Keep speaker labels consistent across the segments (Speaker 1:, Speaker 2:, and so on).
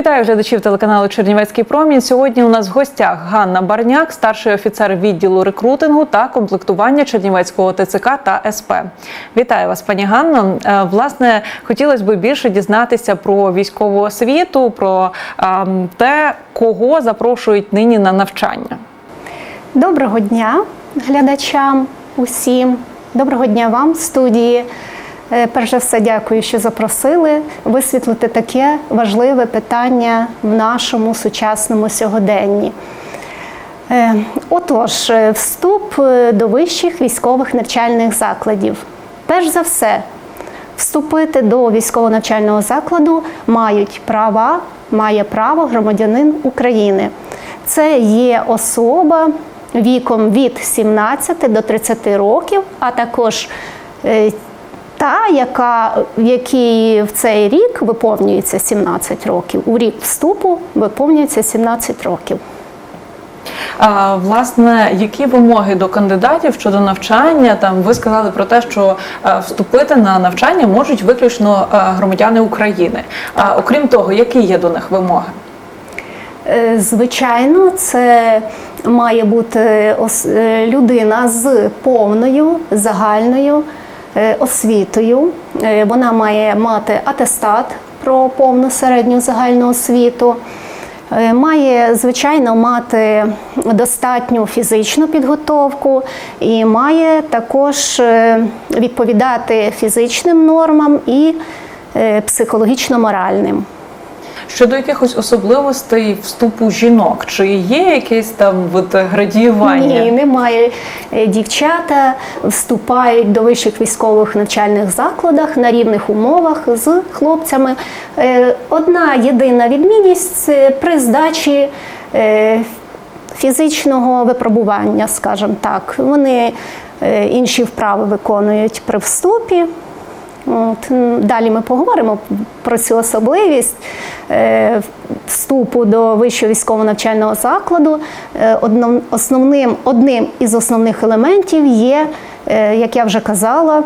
Speaker 1: Вітаю глядачів телеканалу Чернівецький промінь. Сьогодні у нас в гостях Ганна Барняк, старший офіцер відділу рекрутингу та комплектування Чернівецького ТЦК та СП. Вітаю вас, пані Ганно. Е, Власне, хотілося б більше дізнатися про військову освіту, про ем, те, кого запрошують нині на навчання.
Speaker 2: Доброго дня глядачам усім. Доброго дня вам, студії. Е, Перш за все, дякую, що запросили висвітлити таке важливе питання в нашому сучасному сьогоденні. Е, Отож, е, вступ до вищих військових навчальних закладів. Перш за все, вступити до військово-навчального закладу мають права, має право громадянин України. Це є особа віком від 17 до 30 років, а також та, яка, в якій в цей рік виповнюється 17 років. У рік вступу виповнюється 17 років.
Speaker 1: А, власне, які вимоги до кандидатів щодо навчання? Там ви сказали про те, що вступити на навчання можуть виключно громадяни України. А окрім того, які є до них вимоги?
Speaker 2: Е, Звичайно, це має бути е, людина з повною загальною освітою. Е, Вона має мати атестат про повну середню загальну освіту. Е, Має, звичайно, мати достатню фізичну підготовку і має також е, відповідати фізичним нормам і е, психологічно-моральним.
Speaker 1: Щодо якихось особливостей вступу жінок, чи є якесь там от, градіювання?
Speaker 2: Ні, немає. Е, Дівчата вступають до вищих військових навчальних закладах на рівних умовах з хлопцями. Е, Одна єдина відмінність це при здачі е, фізичного випробування, скажімо так. Вони інші вправи виконують при вступі. От, далі ми поговоримо про цю особливість е, вступу до вищого військового навчального закладу. Е, основним, одним із основних елементів є, е, як я вже казала,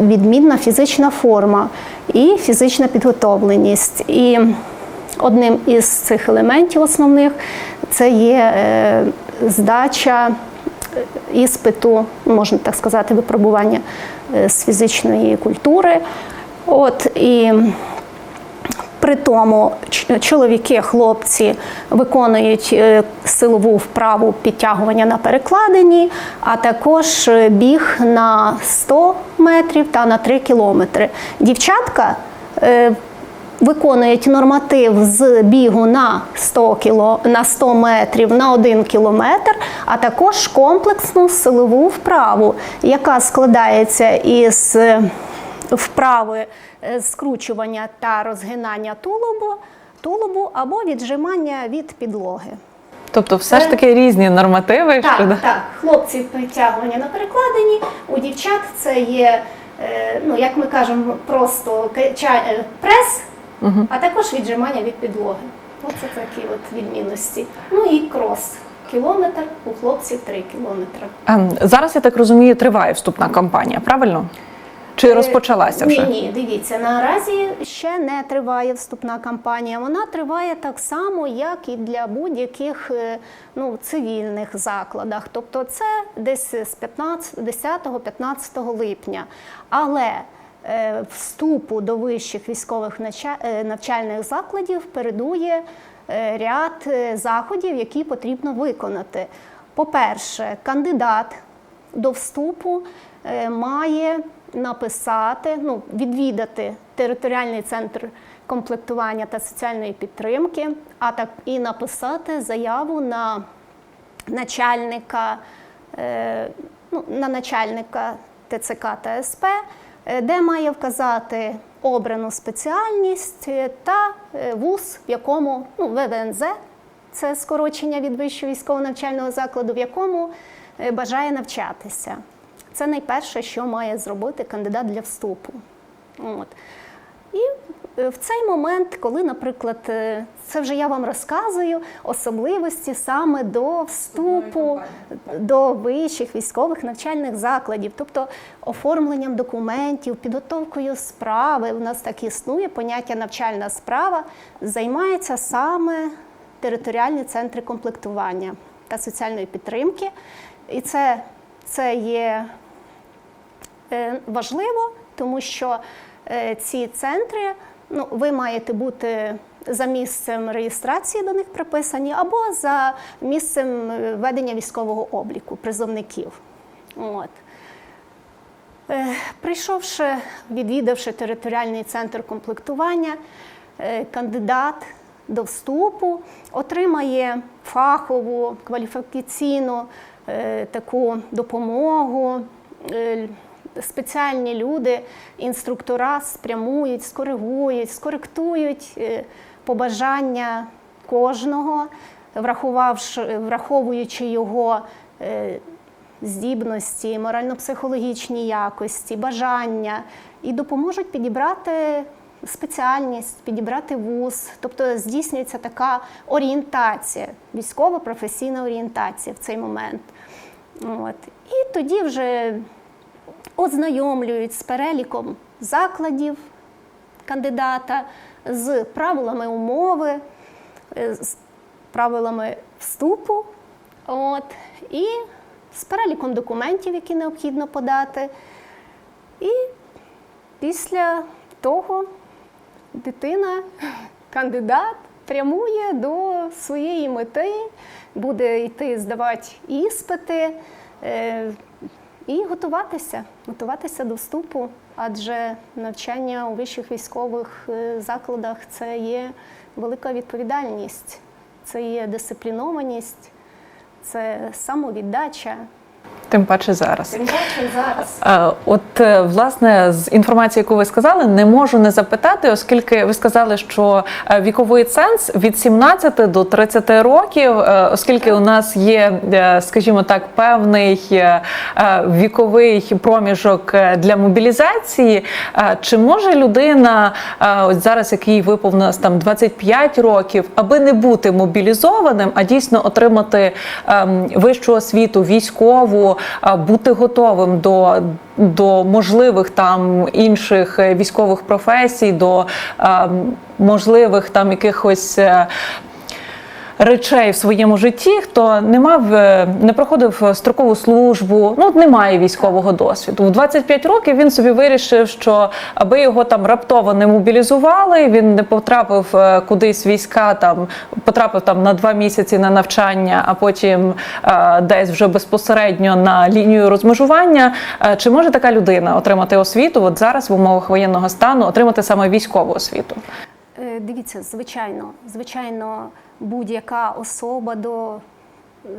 Speaker 2: відмінна фізична форма і фізична підготовленість. І одним із цих елементів основних це є здача іспиту, можна так сказати, випробування з фізичної культури. От і при тому чоловіки, хлопці виконують е, силову вправу підтягування на перекладині, а також е, біг на 100 метрів та на 3 кілометри. Дівчатка е, виконують норматив з бігу на 100, кіло, на 100 метрів на 1 кілометр, а також комплексну силову вправу, яка складається із е, вправи е, скручування та розгинання тулубу, тулубу або віджимання від підлоги.
Speaker 1: Тобто, все ж таки різні нормативи
Speaker 2: Так,
Speaker 1: щодо
Speaker 2: так, хлопці притягування на перекладині, у дівчат це є, е, ну як ми кажемо, просто кача- е, прес, а також віджимання від підлоги. Оце такі от відмінності. Ну і крос. Кілометр у хлопців 3 кілометри.
Speaker 1: Ем, зараз я так розумію, триває вступна кампанія, правильно? Чи розпочалася вже?
Speaker 2: Ні, ні, дивіться, наразі ще не триває вступна кампанія. Вона триває так само, як і для будь-яких е, ну, цивільних закладах. Тобто це десь з 10-15 липня. Але е, вступу до вищих військових е, навчальних закладів передує е, ряд е, заходів, які потрібно виконати. По-перше, кандидат до вступу е, має написати, ну, відвідати територіальний центр комплектування та соціальної підтримки, а так і написати заяву на начальника, е, ну, на начальника ТЦК та СП, е, де має вказати обрану спеціальність е, та е, вуз, в якому ну, ВВНЗ, це скорочення від вищого військового навчального закладу, в якому е, бажає навчатися. Це найперше, що має зробити кандидат для вступу. От. І е, в цей момент, коли, наприклад, е, це вже я вам розказую особливості саме до вступу до вищих військових навчальних закладів, тобто оформленням документів, підготовкою справи. У нас так існує поняття навчальна справа, займаються саме територіальні центри комплектування та соціальної підтримки. І це, це є е, важливо, тому що е, ці центри, ну, ви маєте бути за місцем реєстрації до них приписані, або за місцем е, ведення військового обліку призовників. От. Е, Прийшовши, відвідавши територіальний центр комплектування, е, кандидат до вступу отримає фахову кваліфікаційну таку допомогу. Спеціальні люди, інструктора спрямують, скоригують, скоректують е, побажання кожного, враховуючи його е, здібності, морально-психологічні якості, бажання і допоможуть підібрати спеціальність, підібрати вуз. Тобто здійснюється така орієнтація, військово-професійна орієнтація в цей момент. От. І тоді вже ознайомлюють з переліком закладів кандидата, з правилами умови, е, з правилами вступу. От, і з переліком документів, які необхідно подати. І після того дитина, кандидат, прямує до своєї мети, буде йти здавати іспити е, і готуватися, готуватися до вступу, адже навчання у вищих військових е, закладах це є велика відповідальність, це є дисциплінованість, це самовіддача.
Speaker 1: Тим паче зараз.
Speaker 2: Тим паче зараз.
Speaker 1: Е, От е, власне з інформації, яку ви сказали, не можу не запитати, оскільки ви сказали, що е, віковий ценз від 17 до 30 років, оскільки у нас є, скажімо так, певний віковий проміжок для мобілізації, чи може людина, ось зараз, який виповнилось там 25 років, аби не бути мобілізованим, а дійсно отримати ем, вищу освіту, військову, бути готовим до, до можливих там інших е, військових професій, до ем, можливих там якихось. Речей в своєму житті, хто не мав, е, не проходив строкову службу, ну не має військового досвіду. В 25 років він собі вирішив, що аби його там раптово не мобілізували, він не потрапив е, кудись війська, там потрапив там на два місяці на навчання, а потім е, десь вже безпосередньо на лінію розмежування. Е, Чи може така людина отримати освіту? От зараз в умовах воєнного стану отримати саме військову освіту?
Speaker 2: Е, Дивіться, звичайно, звичайно, будь-яка особа до е,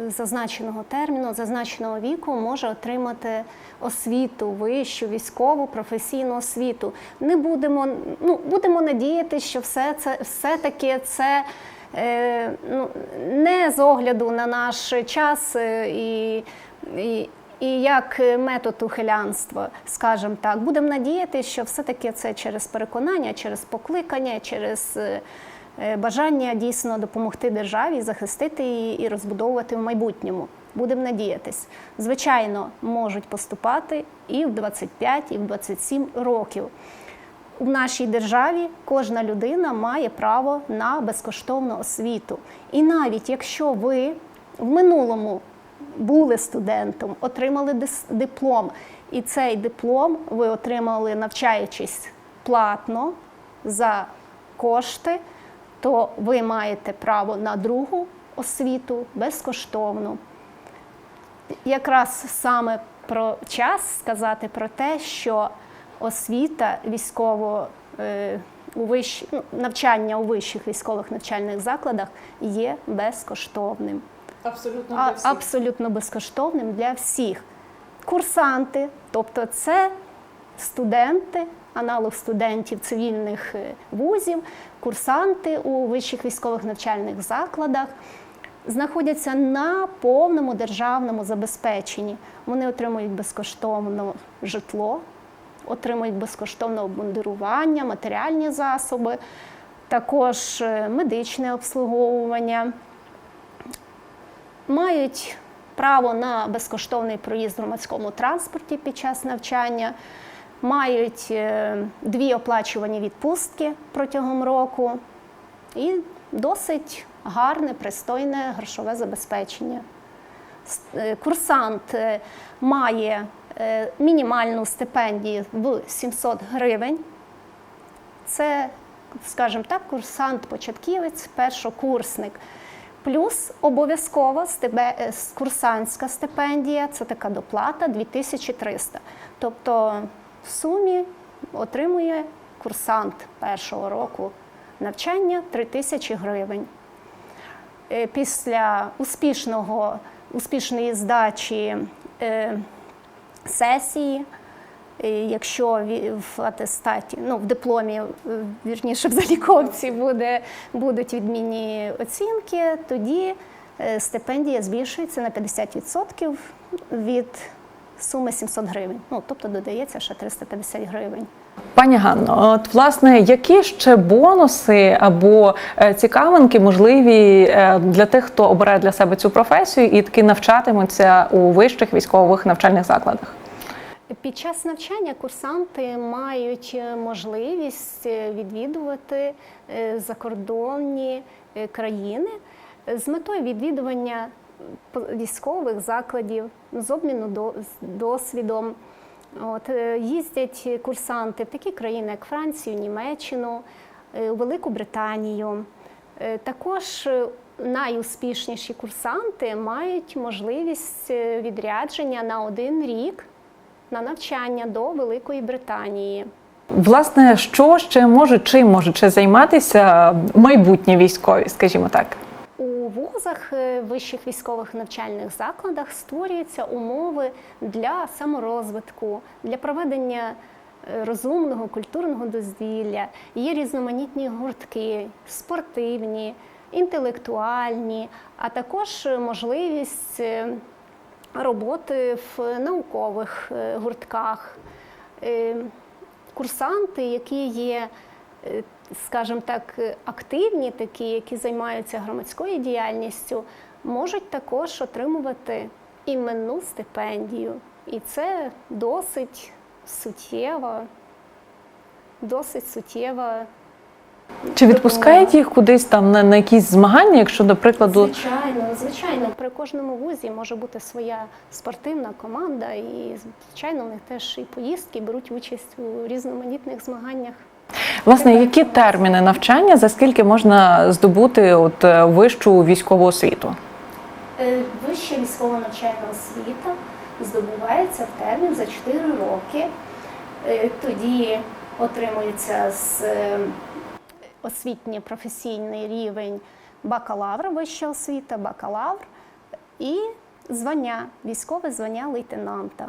Speaker 2: зазначеного терміну, зазначеного віку може отримати освіту, вищу, військову, професійну освіту. Не будемо, ну, будемо надіятися, що все це все-таки це. е, Ну, не з огляду на наш час е, і, і, і як метод ухилянства, скажімо так, будемо надіятися, що все-таки це через переконання, через покликання, через бажання дійсно допомогти державі, захистити її і розбудовувати в майбутньому. Будемо надіятись. Звичайно, можуть поступати і в 25, і в 27 років. У нашій державі кожна людина має право на безкоштовну освіту. І навіть якщо ви в минулому були студентом, отримали диплом, і цей диплом ви отримали, навчаючись платно за кошти, то ви маєте право на другу освіту безкоштовну. Якраз саме про час сказати про те, що освіта військово е, у вищ... ну, навчання у вищих військових навчальних закладах є безкоштовним.
Speaker 1: Абсолютно
Speaker 2: А, абсолютно безкоштовним для всіх. Курсанти, тобто це студенти, аналог студентів цивільних е, вузів, курсанти у вищих військових навчальних закладах знаходяться на повному державному забезпеченні. Вони отримують безкоштовно житло отримують безкоштовне обмундирування, матеріальні засоби, також е, медичне обслуговування. Мають право на безкоштовний проїзд в громадському транспорті під час навчання, мають е, дві оплачувані відпустки протягом року і досить гарне, пристойне грошове забезпечення. Е, Курсант е, має мінімальну стипендію в 700 гривень. Це, скажімо так, курсант-початківець, першокурсник. Плюс обов'язкова курсантська стипендія це така доплата 2300. Тобто в сумі отримує курсант першого року навчання 3000 гривень. Е, Після успішного, успішної здачі е, сесії, е, якщо в атестаті, ну в дипломі, е, вірніше в заліковці буде, будуть відмінні оцінки, тоді стипендія збільшується на 50% від суми 700 гривень. Ну, тобто додається ще 350 гривень.
Speaker 1: Пані Ганно, от власне, які ще бонуси або е, цікавинки можливі е, для тих, хто обирає для себе цю професію і таки навчатимуться у вищих військових навчальних закладах?
Speaker 2: Під час навчання курсанти мають е, можливість відвідувати закордонні країни з метою відвідування військових закладів з обміну досвідом. От, е, їздять курсанти в такі країни, як Францію, Німеччину, е, Велику Британію. Е, Також найуспішніші курсанти мають можливість відрядження на один рік на навчання до Великої Британії.
Speaker 1: Власне, що ще може, чим можуть ще займатися майбутні військові, скажімо так?
Speaker 2: У вузах, е, вищих військових навчальних закладах створюються умови для саморозвитку, для проведення е, розумного культурного дозвілля. Є різноманітні гуртки, спортивні, інтелектуальні, а також можливість е, роботи в наукових гуртках. Курсанти, які є скажімо так, активні, такі, які займаються громадською діяльністю, можуть також отримувати іменну стипендію. І це досить суттєва, досить суттєва.
Speaker 1: Чи відпускають їх кудись там на, на якісь змагання, якщо, до прикладу,
Speaker 2: Звичайно, звичайно, при кожному вузі може бути своя спортивна команда, і звичайно, в них теж і поїздки беруть участь у різноманітних змаганнях.
Speaker 1: Власне, які терміни навчання, за скільки можна здобути от е, вищу військову освіту?
Speaker 2: Е, Вища військова навчальна освіта здобувається в термін за 4 роки. Е, Тоді отримується з е, освітньо-професійний рівень бакалавра, вища освіта, бакалавр і звання, військове звання лейтенанта.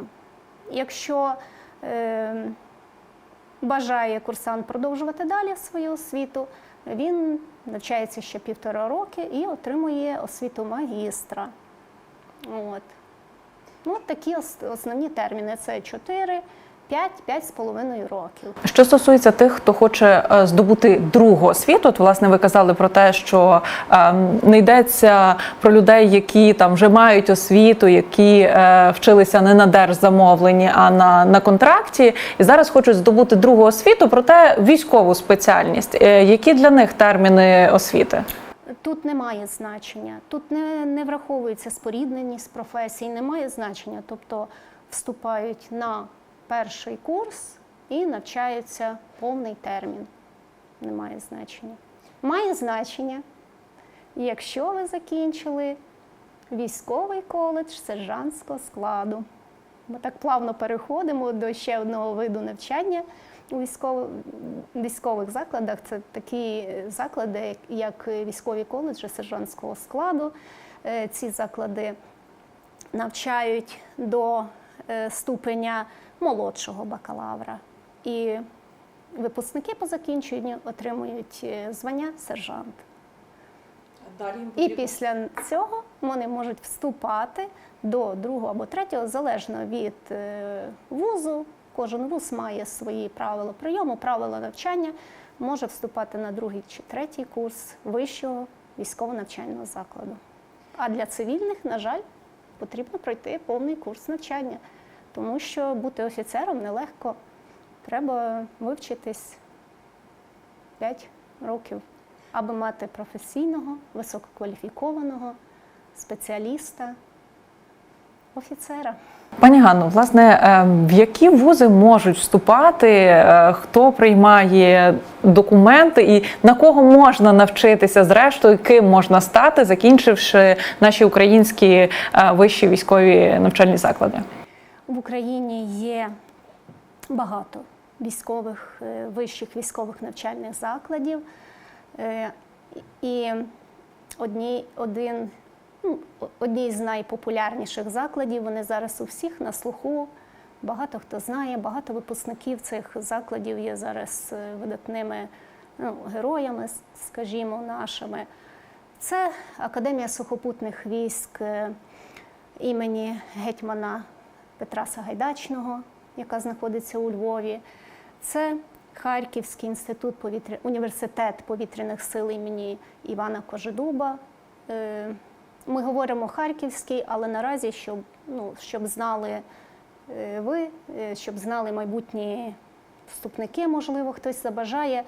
Speaker 2: Якщо е, бажає курсант продовжувати далі свою освіту, він навчається ще півтора роки і отримує освіту магістра. От. Ну, такі основні терміни: це 4, 5, 5,5 років.
Speaker 1: Що стосується тих, хто хоче е, здобути другу освіту, от власне ви казали про те, що ем, не йдеться про людей, які там вже мають освіту, які е, вчилися не на держзамовленні, а на, на контракті, і зараз хочуть здобути другу освіту, проте військову спеціальність. Е, які для них терміни освіти?
Speaker 2: Тут немає значення, тут не, не враховується спорідненість професій, немає значення. Тобто вступають на перший курс і навчаються повний термін. Немає значення. Має значення, якщо ви закінчили військовий коледж сержантського складу. Ми так плавно переходимо до ще одного виду навчання у військових, закладах. Це такі заклади, як військові коледжі сержантського складу. Е, Ці заклади навчають до е, ступеня молодшого бакалавра. І випускники по закінченню отримують е, звання сержант. І після цього вони можуть вступати до другого або третього, залежно від е, вузу, Кожен вуз має свої правила прийому, правила навчання, може вступати на другий чи третій курс вищого військово-навчального закладу. А для цивільних, на жаль, потрібно пройти повний курс навчання, тому що бути офіцером нелегко. Треба вивчитись 5 років, аби мати професійного, висококваліфікованого спеціаліста, офіцера.
Speaker 1: Пані Ганно, власне, е, в які вузи можуть вступати, е, хто приймає документи і на кого можна навчитися, зрештою, ким можна стати, закінчивши наші українські е, вищі військові навчальні заклади?
Speaker 2: В Україні є багато військових, е, вищих військових навчальних закладів. Е, І одні, один, ну, одні з найпопулярніших закладів, вони зараз у всіх на слуху. Багато хто знає, багато випускників цих закладів є зараз е, видатними ну, героями, скажімо, нашими. Це Академія сухопутних військ імені гетьмана Петра Сагайдачного, яка знаходиться у Львові. Це Харківський інститут повітря... університет повітряних сил імені Івана Кожедуба. Е, Ми говоримо Харківський, але наразі, щоб, ну, щоб знали е, ви, е, щоб знали майбутні вступники, можливо, хтось забажає.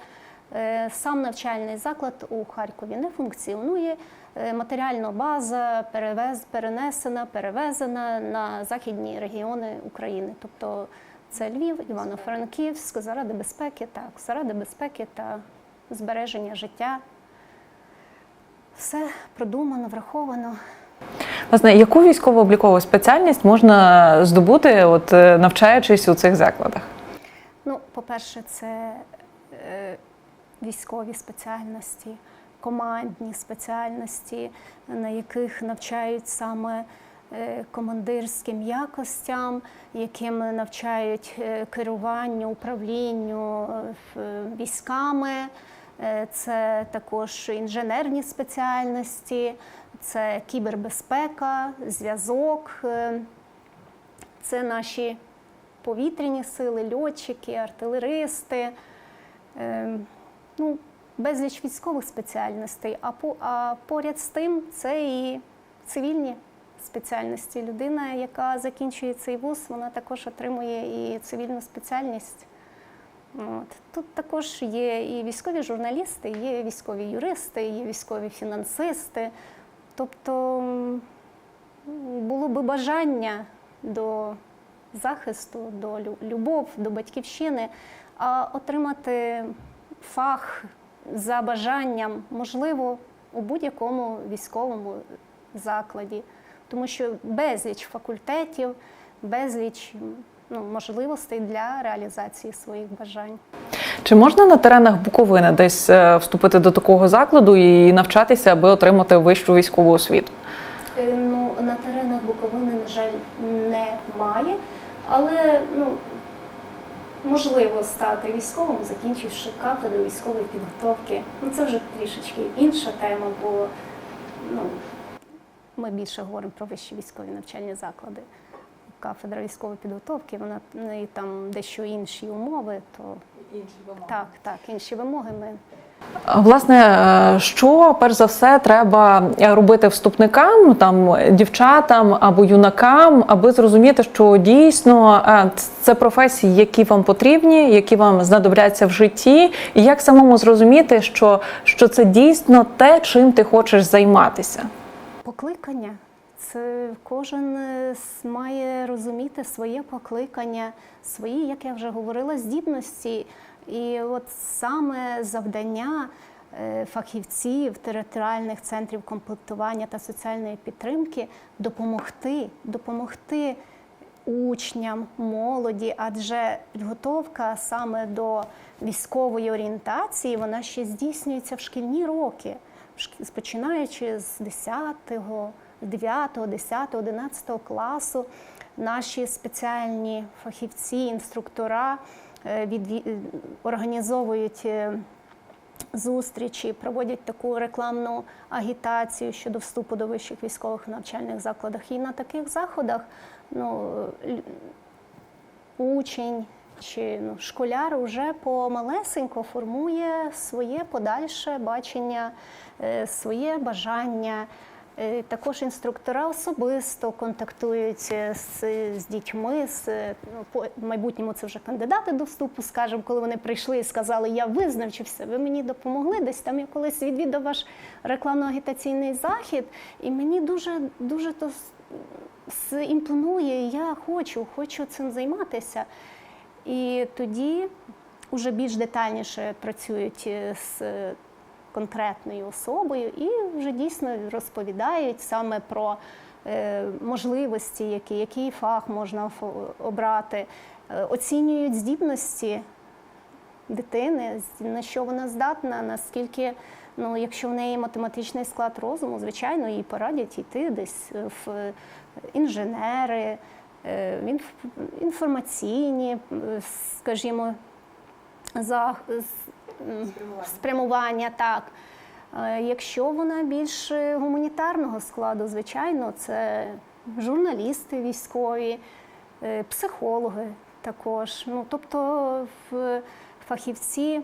Speaker 2: Сам навчальний заклад у Харкові не функціонує. Е, Матеріальна база перевез, перенесена, перевезена на західні регіони України. Тобто це Львів, Івано-Франківськ, заради безпеки, так, заради безпеки та збереження життя. Все продумано, враховано.
Speaker 1: Власне, яку військово-облікову спеціальність можна здобути, от е, навчаючись у цих закладах?
Speaker 2: Ну, по-перше, це е, військові спеціальності, командні спеціальності, на яких навчають саме е, командирським якостям, яким навчають е, керуванню, управлінню е, військами. Це також інженерні спеціальності, це кібербезпека, зв'язок. Це наші повітряні сили, льотчики, артилеристи, е, ну, безліч військових спеціальностей. А, по, а поряд з тим це і цивільні спеціальності. Людина, яка закінчує цей вуз, вона також отримує і цивільну спеціальність. От. Тут також є і військові журналісти, є військові юристи, є військові фінансисти. Тобто було би бажання до захисту, до любов, до батьківщини, а отримати фах за бажанням можливо у будь-якому військовому закладі, тому що безліч факультетів, безліч ну, можливостей для реалізації своїх бажань.
Speaker 1: Чи можна на теренах Буковини десь е, вступити до такого закладу і навчатися, аби отримати вищу військову освіту?
Speaker 2: Е, Ну, на теренах Буковини, на жаль, немає, але ну, можливо стати військовим, закінчивши кафедру військової підготовки. Ну, це вже трішечки інша тема, бо ну, ми більше говоримо про вищі військові навчальні заклади. Кафедра військової підготовки, вона ну, і там дещо інші умови, то так, так, інші вимоги ми
Speaker 1: Власне, е, що перш за все треба е, робити вступникам, там дівчатам або юнакам, аби зрозуміти, що дійсно е, це професії, які вам потрібні, які вам знадобляться в житті, і як самому зрозуміти, що, що це дійсно те, чим ти хочеш займатися.
Speaker 2: Покликання. Це кожен е, має розуміти своє покликання, свої, як я вже говорила, здібності. І от саме завдання е, фахівців територіальних центрів комплектування та соціальної підтримки допомогти, допомогти учням, молоді, адже підготовка саме до військової орієнтації вона ще здійснюється в шкільні роки, починаючи з 10-го, 9, 10, 11 класу. Наші спеціальні фахівці, інструктора е, е, організовують е, зустрічі, проводять таку рекламну агітацію щодо вступу до вищих військових навчальних закладах. І на таких заходах ну, учень, Чи ну, школяр вже помалесенько формує своє подальше бачення, своє бажання. Е, Також інструктора особисто контактують е, з, з дітьми, з е, ну, по майбутньому це вже кандидати до вступу, скажімо, коли вони прийшли і сказали, я визначився, ви мені допомогли. Десь там я колись відвідав ваш рекламно-агітаційний захід, і мені дуже дуже то імпонує. Я хочу, хочу цим займатися. І тоді вже більш детальніше працюють з конкретною особою і вже дійсно розповідають саме про е, можливості, які, який фах можна обрати, Е, оцінюють здібності дитини, на що вона здатна, наскільки, ну, якщо в неї математичний склад розуму, звичайно, їй порадять йти десь в інженери, е, в інф- інформаційні, скажімо, за спрямування, так. Е, Якщо вона більш е, гуманітарного складу, звичайно, це журналісти військові, е, психологи також. Ну, тобто фахівці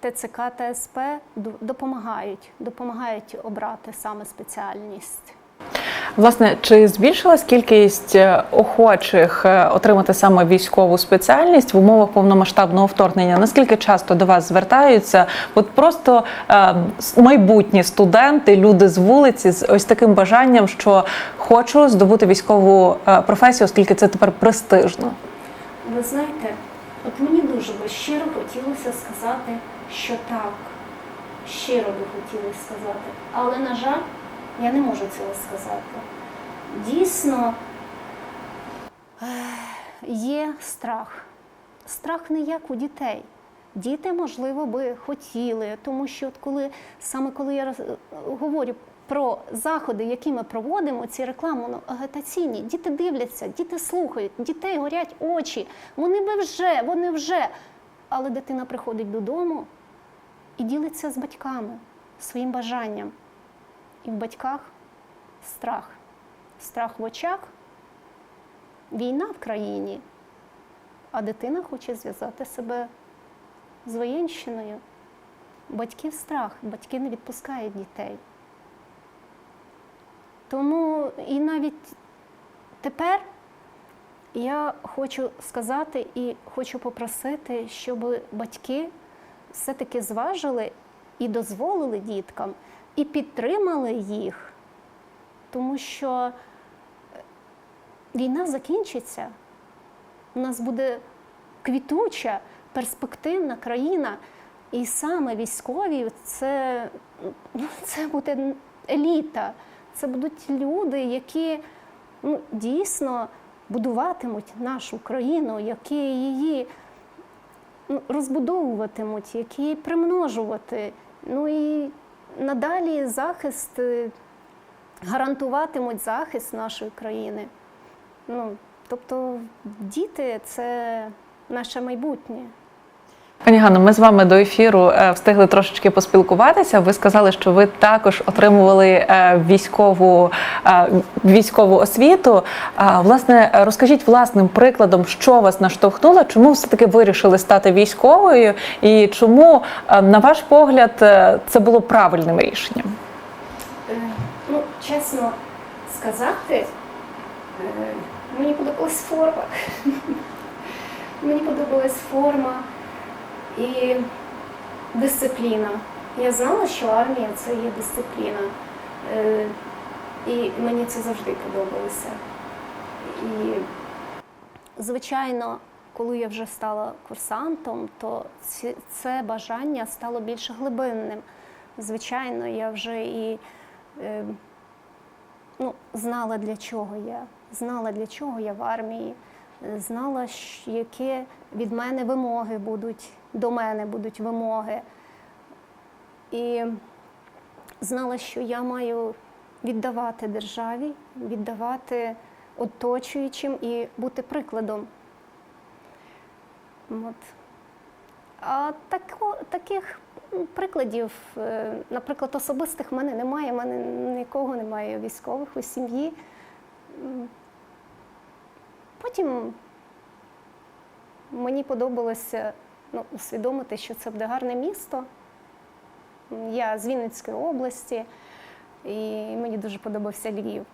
Speaker 2: ТЦК та СП допомагають, допомагають обрати саме спеціальність.
Speaker 1: Власне, чи збільшилась кількість е, охочих е, отримати саме військову спеціальність в умовах повномасштабного вторгнення? Наскільки часто до вас звертаються? От просто е, майбутні студенти, люди з вулиці з ось таким бажанням, що хочу здобути військову е, професію, оскільки це тепер престижно.
Speaker 2: Ви знаєте, от мені дуже би щиро хотілося сказати, що так. Щиро би хотілося сказати. Але, на жаль, я не можу цього сказати. Дійсно, є страх. Страх не як у дітей. Діти, можливо, би хотіли, тому що от коли саме коли я говорю про заходи, які ми проводимо, ці рекламно агітаційні, діти дивляться, діти слухають, дітей горять очі. Вони би вже, вони вже. Але дитина приходить додому і ділиться з батьками своїм бажанням. І в батьках страх. Страх в очах, війна в країні, а дитина хоче зв'язати себе з воєнщиною. Батьків страх, батьки не відпускають дітей. Тому і навіть тепер я хочу сказати і хочу попросити, щоб батьки все-таки зважили і дозволили діткам, і підтримали їх, тому що е, війна закінчиться. У нас буде квітуча, перспективна країна. І саме військові це, ну, це буде еліта. Це будуть люди, які ну, дійсно будуватимуть нашу країну, які її ну, розбудовуватимуть, які примножувати. Ну і надалі захист е, гарантуватимуть захист нашої країни. Ну, тобто діти це наше майбутнє.
Speaker 1: Пані Ганно, ми з вами до ефіру е, встигли трошечки поспілкуватися. Ви сказали, що ви також отримували е, військову е, військову освіту. Власне, розкажіть власним прикладом, що вас наштовхнуло, чому все таки вирішили стати військовою, і чому, на ваш погляд, це було правильним рішенням?
Speaker 2: Ну, чесно сказати, мені подобалась форма. Мені подобалась форма і дисципліна. Я знала, що армія це є дисципліна. Е, І мені це завжди подобалося. І, звичайно, коли я вже стала курсантом, то це бажання стало більш глибинним. Звичайно, я вже і е, ну, знала, для чого я, знала, для чого я в армії, знала, які від мене вимоги будуть, до мене будуть вимоги. І знала, що я маю віддавати державі, віддавати оточуючим і бути прикладом. От. А тако, таких прикладів, е, наприклад, особистих в мене немає, в мене нікого немає військових у сім'ї. Потім мені подобалося ну, усвідомити, що це буде гарне місто. Я з Вінницької області, і мені дуже подобався Львів.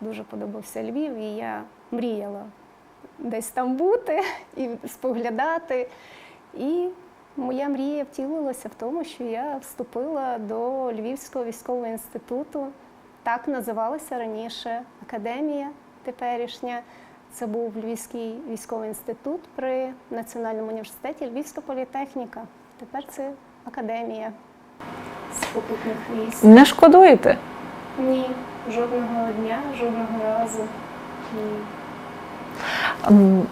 Speaker 2: Дуже подобався Львів, і я мріяла десь там бути і споглядати. І моя мрія втілилася в тому, що я вступила до Львівського військового інституту. Так називалася раніше академія теперішня. Це був Львівський військовий інститут при Національному університеті Львівська політехніка. Тепер це академія сухопутних військ.
Speaker 1: Не шкодуєте?
Speaker 2: Ні, жодного дня, жодного разу. Ні.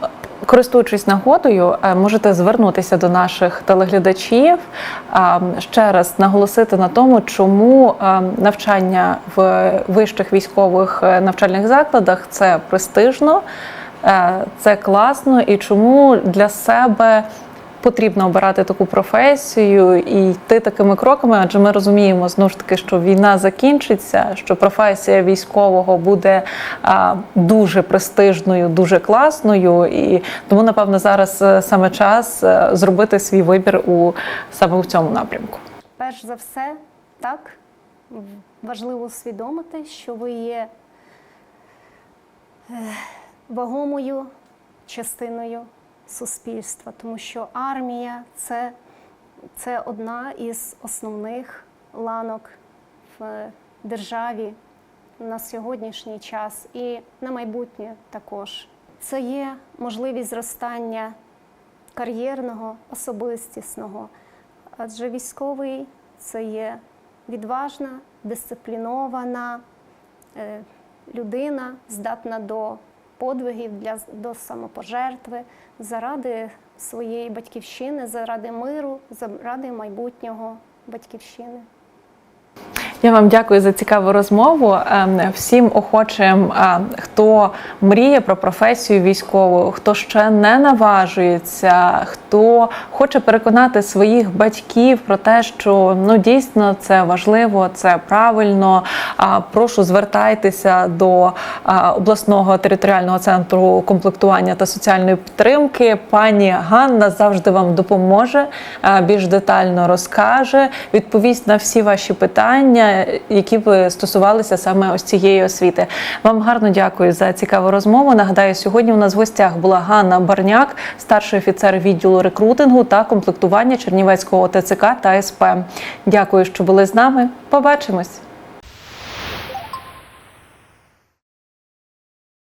Speaker 1: Користуючись нагодою, е, можете звернутися до наших телеглядачів ще раз наголосити на тому, чому е, навчання в вищих військових е, навчальних закладах це престижно, е, це класно, і чому для себе потрібно обирати таку професію і йти такими кроками, адже ми розуміємо знову ж таки, що війна закінчиться, що професія військового буде а, дуже престижною, дуже класною, і тому, напевно, зараз е, саме час е, зробити свій вибір у саме в цьому напрямку.
Speaker 2: Перш за все, так, важливо усвідомити, що ви є е, вагомою частиною суспільства, тому що армія це, це одна із основних ланок в державі на сьогоднішній час і на майбутнє також. Це є можливість зростання кар'єрного, особистісного. Адже військовий це є відважна, дисциплінована е, людина, здатна до подвигів, для, до самопожертви заради своєї батьківщини, заради миру, заради майбутнього батьківщини.
Speaker 1: Я вам дякую за цікаву розмову. Ем, Всім охочим, е, хто мріє про професію військову, хто ще не наважується, хто хоче переконати своїх батьків про те, що ну дійсно це важливо, це правильно. Прошу звертайтеся до обласного територіального центру комплектування та соціальної підтримки. Пані Ганна завжди вам допоможе, е, більш детально розкаже, відповість на всі ваші питання, які б стосувалися саме ось цієї освіти. Вам гарно дякую за цікаву розмову. Нагадаю, сьогодні у нас в гостях була Ганна Барняк, старший офіцер відділу рекрутингу та комплектування Чернівецького ТЦК та СП. Дякую, що були з нами. Побачимось.